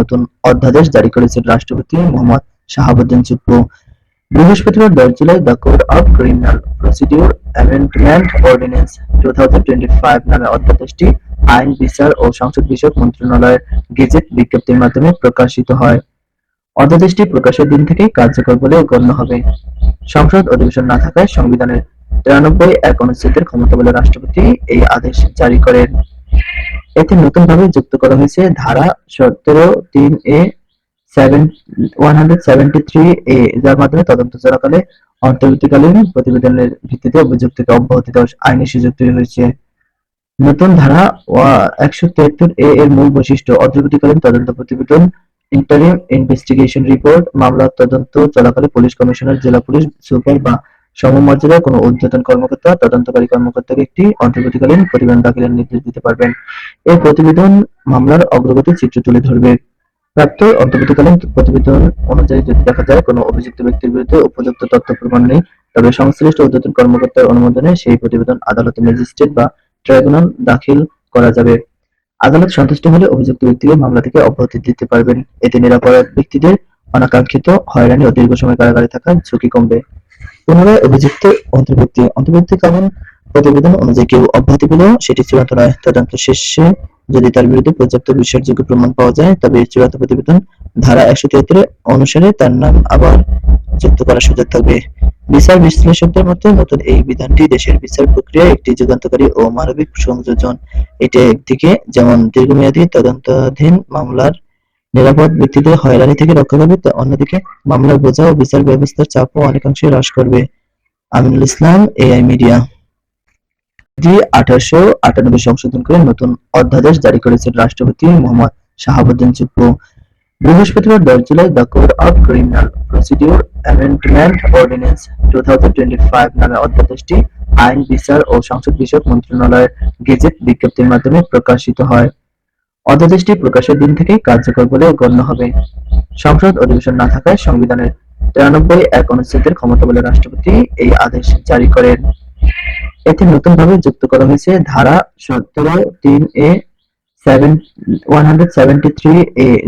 নতুন অধ্যাদেশ জারি করেছেন রাষ্ট্রপতি মোহাম্মদ শাহাবুদ্দিন চুপ্পু। বৃহস্পতিবার দশ July the code of criminal procedure amendment ordinance two নামে অধ্যাদেশটি আইন, বিচার ও সংসদ বিষয়ক মন্ত্রণালয়ের গেজেট বিজ্ঞপ্তির মাধ্যমে প্রকাশিত হয়। অধ্যাদেশটি প্রকাশের দিন থেকেই কার্যকর বলে গণ্য হবে। সংসদ অধিবেশন না থাকায় সংবিধানের তিরানব্বই এক অনুচ্ছেদের ক্ষমতা বলে রাষ্ট্রপতি এই আদেশ জারি করেন। এতে নতুনভাবে যুক্ত করা হয়েছে ধারা সতেরো তিন A seven one hundred seventy three A, যার মাধ্যমে তদন্ত চলাকালে অন্তর্বর্তীকালীন প্রতিবেদনের ভিত্তিতে অভিযুক্তকে অব্যাহতি দেওয়ার আইনি সুযোগ তৈরি হয়েছে। নতুন ধারা একশো তিয়াত্তর এ এর মূল বৈশিষ্ট্য, অন্তর্বর্তীকালীন তদন্ত প্রতিবেদন ইন্টারিম ইনভেস্টিগেশন রিপোর্ট মামলার তদন্ত চলাকালে পুলিশ কমিশনার, জেলা পুলিশ, সুপার বা সমমর্যাদার কোনো ঊর্ধ্বতন কর্মকর্তা, তদন্তকারী কর্মকর্তাকে একটি অন্তর্বর্তীকালীন প্রতিবেদন দাখিলের নির্দেশ দিতে পারবেন। এই প্রতিবেদন মামলার অগ্রগতির চিত্র তুলে ধরবে। প্রাপ্ত অন্তর্বর্তীকালীন প্রতিবেদন অনুযায়ী যদি দেখা যায় কোনো অভিযুক্ত ব্যক্তির বিরুদ্ধে উপযুক্ত তথ্য প্রমাণ নেই, তবে সংশ্লিষ্ট ঊর্ধ্বতন কর্মকর্তার অনুমোদনে সেই প্রতিবেদন আদালতে ম্যাজিস্ট্রেট বা ট্রাইব্যুনাল দাখিল করা যাবে। আদালত সন্তুষ্ট হলে অভিযুক্ত ব্যক্তিকে মামলা থেকে অব্যাহতি দিতে পারবেন। এতে নিরাপরাধ ব্যক্তিদের অনাকাঙ্ক্ষিত হয়রানি ও দীর্ঘ সময় কারাগারে থাকার ঝুঁকি কমবে। পুনরায় অভিযুক্ত অন্তর্বর্তী অন্তর্বর্তীকালীন প্রতিবেদন অনুযায়ী কেউ অব্যাহতি পেলেও সেটি চূড়ান্ত নয়। তদন্ত শেষে যদি তার বিরুদ্ধে পর্যাপ্ত বিশ্বাসযোগ্য প্রমাণ পাওয়া যায়, তবে চূড়ান্ত প্রতিবেদন ধারা একশো তিয়াত্তর অনুসারে তার নাম আবার যুক্ত করার সুযোগ থাকবে। বিচার বিশ্লেষকদের মতে, নতুন এই বিধানটি দেশের বিচার প্রক্রিয়ায় একটি যুগান্তকারী ও মানবিক সংযোজন। এটি একদিকে যেমন দীর্ঘমেয়াদী তদন্তাধীন মামলার নিরাপদ ব্যক্তিদের হয়রানি থেকে রক্ষা করবে, তো অন্যদিকে মামলার বোঝা ও বিচার ব্যবস্থার চাপও অনেকাংশে হ্রাস করবে। Aminul Islam, AI media. আঠারোশো আটানব্বই সংশোধন করে নতুন অধ্যাদেশ জারি করেছেন রাষ্ট্রপতি মোহাম্মদ শাহাবুদ্দিন বৃহস্পতিবার দশ July the code of criminal procedure amendment ordinance two নামে অধ্যাদেশটি আইন, বিচার ও সংসদ বিষয়ক মন্ত্রণালয়ের গেজেট বিজ্ঞপ্তির মাধ্যমে প্রকাশিত হয়। অধ্যাদেশটি প্রকাশের দিন থেকে কার্যকর বলে গণ্য হবে। সংসদ অধিবেশন না থাকায় সংবিধানের তিরানব্বই এক অনুচ্ছেদের ক্ষমতা বলে রাষ্ট্রপতি এই আদেশ জারি করেন। এতে নতুনভাবে যুক্ত করা হয়েছে ধারা সতেরো তিন এ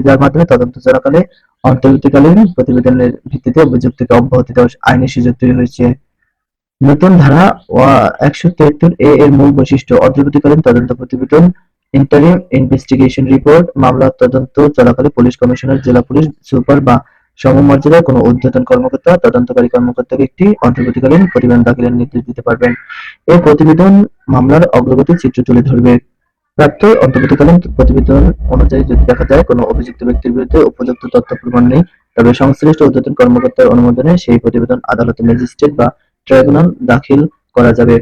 যার মাধ্যমে তদন্ত চলাকালে অন্তর্বর্তীকালীন প্রতিবেদনের ভিত্তিতে অভিযুক্তকে অব্যাহতি দেওয়ার আইনি সুযোগ তৈরি হয়েছে। নতুন ধারা একশো তিয়াত্তর এ এর মূল বৈশিষ্ট্য, অন্তর্বর্তীকালীন তদন্ত প্রতিবেদন ইন্টারিম ইনভেস্টিগেশন রিপোর্ট মামলার তদন্ত, চলাকালে পুলিশ কমিশনার, জেলা পুলিশ, সুপার বা সমমর্যাদার কোনো ঊর্ধ্বতন কর্মকর্তা, তদন্তকারী কর্মকর্তাকে একটি অন্তর্বর্তীকালীন প্রতিবেদন দাখিলের নির্দেশ দিতে পারবেন। এই প্রতিবেদন মামলার অগ্রগতির চিত্র তুলে ধরবে। প্রাপ্ত অন্তর্বর্তীকালীন প্রতিবেদন অনুযায়ী যদি দেখা যায় কোনো অভিযুক্ত ব্যক্তির বিরুদ্ধে উপযুক্ত তথ্য প্রমাণ নেই, তবে সংশ্লিষ্ট ঊর্ধ্বতন কর্মকর্তার অনুমোদনে সেই প্রতিবেদন আদালতে ম্যাজিস্ট্রেট বা ট্রাইব্যুনাল দাখিল করা যাবে।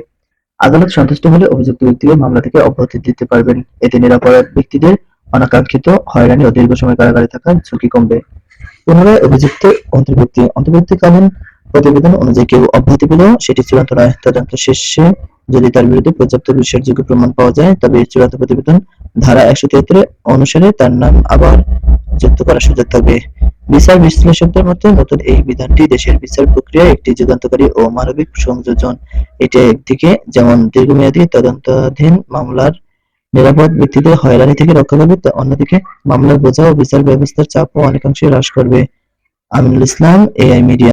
আদালত সন্তুষ্ট হলে অভিযুক্ত ব্যক্তিকে মামলা থেকে অব্যাহতি দিতে পারবেন। এতে নিরাপরাধ ব্যক্তিদের অনাকাঙ্ক্ষিত হয়রানি ও দীর্ঘ সময় কারাগারে থাকার ঝুঁকি কমবে। পুনরায় অভিযুক্ত অন্তর্ভুক্তি অন্তর্বর্তীকালীন প্রতিবেদন অনুযায়ী কেউ অব্যাহতি পেলেও সেটি চূড়ান্ত নয়। তদন্ত শেষে যদি তার বিরুদ্ধে পর্যাপ্ত বিশ্বাসযোগ্য প্রমাণ পাওয়া যায়, তবে চূড়ান্ত প্রতিবেদন ধারা একশো তিয়াত্তর অনুসারে তার নাম আবার যুক্ত করার সুযোগ থাকবে। বিচার বিশ্লেষকদের মতে, নতুন এই বিধানটি দেশের বিচার প্রক্রিয়ায় একটি যুগান্তকারী ও মানবিক সংযোজন। এটি একদিকে যেমন দীর্ঘমেয়াদী তদন্তাধীন মামলার নিরাপদ ব্যক্তিদের হয়রানি থেকে রক্ষা করবে অন্যদিকে মামলার বোঝা ও বিচার ব্যবস্থার চাপও অনেকাংশে হ্রাস করবে। Aminul Islam, AI media.